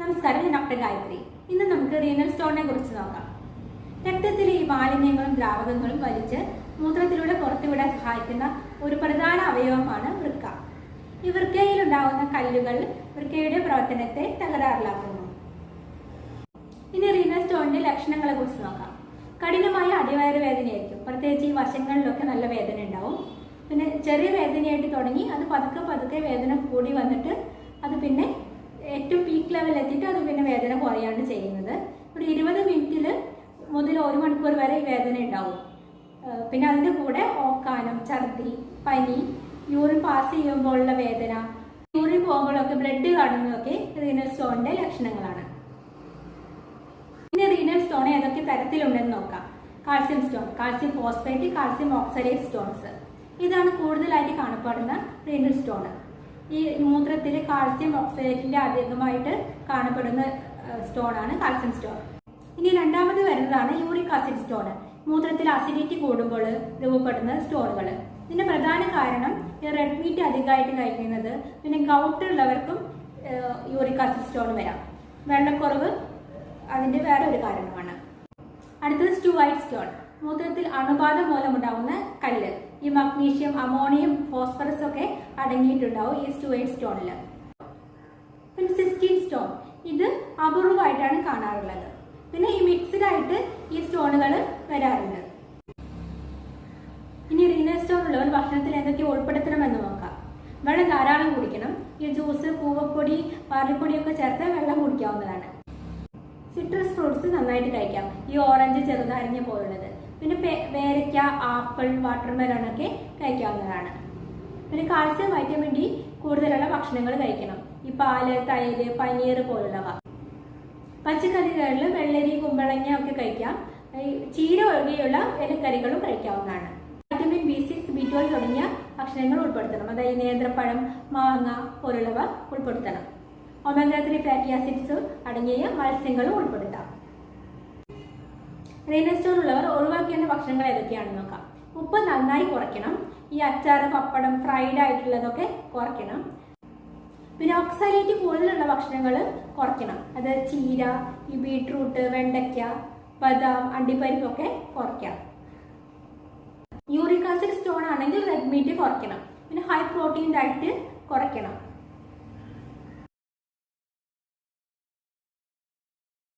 നമസ്കാരം ഞാൻ ഡോക്ടർ ഗായത്രി. ഇന്ന് നമുക്ക് റീനൽ സ്റ്റോണിനെ കുറിച്ച് നോക്കാം. രക്തത്തിലെ ഈ മാലിന്യങ്ങളും ദ്രാവകങ്ങളും വലിച്ച് മൂത്രത്തിലൂടെ പുറത്തുവിടാൻ സഹായിക്കുന്ന ഒരു പ്രധാന അവയവമാണ് വൃക്ക. ഈ വൃക്കയിൽ ഉണ്ടാകുന്ന കല്ലുകൾ വൃക്കയുടെ പ്രവർത്തനത്തെ തകരാറിലാക്കുന്നു. ഇനി റീനൽ സ്റ്റോണിന്റെ ലക്ഷണങ്ങളെ കുറിച്ച് നോക്കാം. കഠിനമായ അടിവയറ് വേദനയായിരിക്കും. പ്രത്യേകിച്ച് ഈ വശങ്ങളിലൊക്കെ നല്ല വേദന ഉണ്ടാവും. പിന്നെ ചെറിയ വേദനയായിട്ട് തുടങ്ങി അത് പതുക്കെ പതുക്കെ വേദന കൂടി വന്നിട്ട് അത് പിന്നെ ഏറ്റവും പീക്ക് ലെവൽ എത്തിയിട്ട് അത് പിന്നെ വേദന കുറയാണ് ചെയ്യുന്നത്. ഒരു ഇരുപത് മിനിറ്റിൽ മുതൽ ഒരു മണിക്കൂർ വരെ ഈ വേദന ഉണ്ടാവും. പിന്നെ അതിന്റെ കൂടെ ഓക്കാനം ഛർദി പനി യൂറിൻ പാസ് ചെയ്യുമ്പോഴുള്ള വേദന യൂറിൻ പോകുമ്പോഴൊക്കെ ബ്ലഡ് കാണുന്നതൊക്കെ റീനൽ സ്റ്റോണിന്റെ ലക്ഷണങ്ങളാണ്. പിന്നെ റീനൽ സ്റ്റോൺ ഏതൊക്കെ തരത്തിലുണ്ടെന്ന് നോക്കാം. Calcium stone calcium phosphate calcium oxalate stones ഇതാണ് കൂടുതലായിട്ട് കാണപ്പെടുന്ന റീനൽ സ്റ്റോൺ ഈ മൂത്രത്തിൽ കാൽസ്യം ഓക്സലേറ്റിന്റെ അധികമായിട്ട് കാണപ്പെടുന്ന സ്റ്റോൺ ആണ് കാൽസ്യം സ്റ്റോൺ ഇനി രണ്ടാമത് വരുന്നതാണ് യൂറിക് ആസിഡ് സ്റ്റോൺ മൂത്രത്തിൽ അസിഡിറ്റി കൂടുമ്പോൾ രൂപപ്പെടുന്ന സ്റ്റോണുകൾ ഇതിന്റെ പ്രധാന കാരണം റെഡ് മീറ്റ് അധികമായിട്ട് കഴിക്കുന്നത് പിന്നെ ഗൗട്ട് ഉള്ളവർക്കും യൂറിക് ആസിഡ് സ്റ്റോൺ വരാം. വെള്ളക്കുറവ് അതിന്റെ വേറെ ഒരു കാരണമാണ്. അടുത്തത് സ്റ്റുവൈറ്റ് സ്റ്റോൺ. മൂത്രത്തിൽ അണുബാധ മൂലമുണ്ടാകുന്ന കല്ല്. ഈ മഗ്നീഷ്യം അമോണിയം ഫോസ്ഫറസ് ഒക്കെ അടങ്ങിയിട്ടുണ്ടാവും ഈ സ്റ്റുവേഡ് സ്റ്റോണിൽ പിന്നെ സിസ്റ്റീൻ സ്റ്റോൺ ഇത് അപൂർവമായിട്ടാണ് കാണാറുള്ളത്. പിന്നെ ഈ മിക്സ്ഡ് ആയിട്ട് ഈ സ്റ്റോണുകൾ വരാറുണ്ട്. ഇനി റീന സ്റ്റോൺ ഉള്ളവർ ഭക്ഷണത്തിൽ എന്തൊക്കെ ഉൾപ്പെടുത്തണമെന്ന് നോക്കാം. വെള്ളം ധാരാളം കുടിക്കണം. ഈ ജ്യൂസ് പൂവപ്പൊടി പാർലിപ്പൊടിയൊക്കെ ചേർത്ത് വെള്ളം കുടിക്കാവുന്നതാണ്. സിട്രസ് ഫ്രൂട്ട്സ് നന്നായിട്ട് കഴിക്കാം. ഈ ഓറഞ്ച് ചെറുനാരങ്ങ പോലുള്ളത്. പിന്നെ പേരയ്ക്ക ആപ്പിൾ വാട്ടർമെലൺ ഒക്കെ കഴിക്കാവുന്നതാണ്. പിന്നെ കാൽസ്യം വൈറ്റമിൻ ഡി കൂടുതലുള്ള ഭക്ഷണങ്ങൾ കഴിക്കണം. ഈ പാൽ തൈര് പനീർ പോലുള്ളവ. പച്ചക്കറികളിൽ വെള്ളരി കുമ്പളങ്ങ ഒക്കെ കഴിക്കാം. ചീര ഒഴികെയുള്ള ഇലക്കറികളും കഴിക്കാവുന്നതാണ്. Vitamin B six B twelve തുടങ്ങിയ ഭക്ഷണങ്ങൾ ഉൾപ്പെടുത്തണം. അതായത് നേന്ത്രപ്പഴം മാങ്ങ പോലുള്ളവ ഉൾപ്പെടുത്തണം. ഒമേഗ ത്രീ ഫാറ്റി ആസിഡ്സ് അടങ്ങിയ മത്സ്യങ്ങളും ഉൾപ്പെടുത്താം. റീനസ്റ്റോൺ ഉള്ളവർ ഒഴിവാക്കേണ്ട ഭക്ഷണങ്ങൾ ഏതൊക്കെയാണെന്ന് നോക്കാം. ഉപ്പ് നന്നായി കുറയ്ക്കണം. ഈ അച്ചാറ് പപ്പടം ഫ്രൈഡ് ആയിട്ടുള്ളതൊക്കെ കുറയ്ക്കണം. പിന്നെ ഓക്സാലേറ്റ് കൂടുതലുള്ള ഭക്ഷണങ്ങൾ കുറയ്ക്കണം. അത് ചീര ഈ ബീട്രൂട്ട് വെണ്ടയ്ക്ക ബദാം അണ്ടിപ്പരിപ്പൊക്കെ കുറയ്ക്കാം. യൂറിക് ആസിഡ് സ്റ്റോൺ ആണെങ്കിൽ റെഡ് മീറ്റ് കുറയ്ക്കണം. പിന്നെ ഹൈ പ്രോട്ടീൻ ഡയറ്റ് കുറയ്ക്കണം.